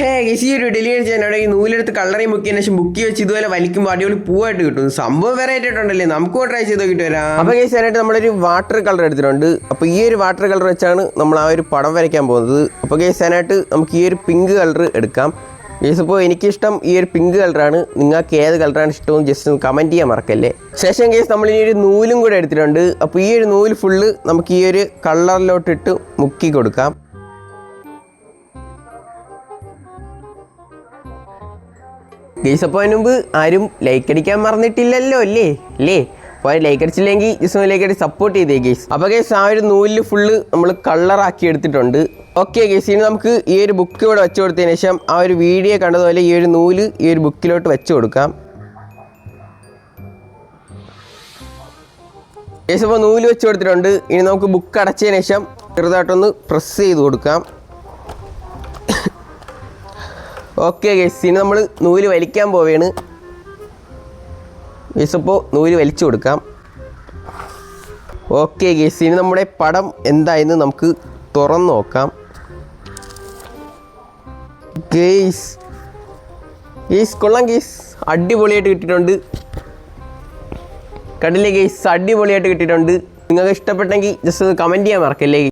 Guys ഈ ഒരു delivery ചെയ്യാൻ ഈ നൂലെടുത്ത് കളറി മുക്കിയതിന് ശേഷം ബുക്കി വെച്ച് ഇതുപോലെ വലിക്കുമ്പോൾ അടിപൊളി പൂവായിട്ട് കിട്ടും. സംഭവം വേറെ ആയിട്ടുണ്ടല്ലേ നമുക്ക് ട്രൈ ചെയ്ത് നോക്കിയിട്ട് വരാം. അപ്പോൾ ഗൈസ് നമ്മളൊരു വാട്ടർ കളർ എടുത്തിട്ടുണ്ട്. അപ്പോൾ ഈ ഒരു വാട്ടർ കളർ വെച്ചാണ് നമ്മൾ ആ ഒരു പടം വരയ്ക്കാൻ പോകുന്നത്. അപ്പോൾ ഗൈസ് നമുക്ക് ഈ ഒരു പിങ്ക് കളർ എടുക്കാം. ഗൈസ് എനിക്കിഷ്ടം ഈ ഒരു പിങ്ക് കളറാണ് നിങ്ങൾക്ക് ഏത് കളറാണ് ഇഷ്ടവും ജസ്റ്റ് ഒന്ന് കമന്റ് ചെയ്യാൻ മറക്കല്ലേ? ശേഷം കേസ് നമ്മൾ ഇനി ഒരു നൂലും കൂടെ എടുത്തിട്ടുണ്ട്. അപ്പോൾ ഈ ഒരു നൂൽ ഫുള്ള് നമുക്ക് ഈ ഒരു കളറിലോട്ടിട്ട് മുക്കി കൊടുക്കാം. ഗെയ്സ് അപ്പോൾ അതിന് മുമ്പ് ആരും ലൈക്ക് അടിക്കാൻ മറന്നിട്ടില്ലല്ലോ അല്ലേ? അല്ലേ? അപ്പോൾ ലൈക്ക് അടിച്ചില്ലെങ്കിൽ ജസ്റ്റ് ലൈക്ക് അടിച്ച് സപ്പോർട്ട് ചെയ്തേ ഗൈസ് അപ്പോൾ ഗൈസ് ആ ഒരു നൂലിൽ ഫുള്ള് നമ്മൾ കളറാക്കി എടുത്തിട്ടുണ്ട്. ഓക്കെ ഗൈസ് ഇനി നമുക്ക് ഈ ഒരു ബുക്ക് ഇവിടെ വെച്ച് കൊടുത്തതിന് ശേഷം ആ ഒരു വീഡിയോ കണ്ടതുപോലെ ഈ ഒരു നൂൽ ഈ ഒരു ബുക്കിലോട്ട് വെച്ച് കൊടുക്കാം. ഗൈസ് അപ്പോൾ നൂൽ വെച്ച് കൊടുത്തിട്ടുണ്ട്. ഇനി നമുക്ക് ബുക്ക് അടച്ചതിന് ശേഷം ചെറുതായിട്ടൊന്ന് പ്രസ് ചെയ്ത് കൊടുക്കാം. ഓക്കെ ഗൈസ് ഇനി നമ്മൾ നൂൽ വലിക്കാൻ പോവുകയാണ് ഗൈസ് അപ്പോൾ നൂൽ വലിച്ചു കൊടുക്കാം. ഓക്കെ ഗൈസ് ഇനി നമ്മുടെ പടം എന്തായെന്ന് നമുക്ക് തുറന്ന് നോക്കാം. ഗെയ്സ് ഗെയ്സ് കൊള്ളാം ഗെയ്സ് അടിപൊളിയായിട്ട് കിട്ടിയിട്ടുണ്ട്. കണ്ടില്ലേ ഗെയ്സ് അടിപൊളിയായിട്ട് കിട്ടിയിട്ടുണ്ട്. നിങ്ങൾക്ക് ഇഷ്ടപ്പെട്ടെങ്കിൽ ജസ്റ്റ് ഒന്ന് കമന്റ് ചെയ്യാൻ മറക്കല്ലേ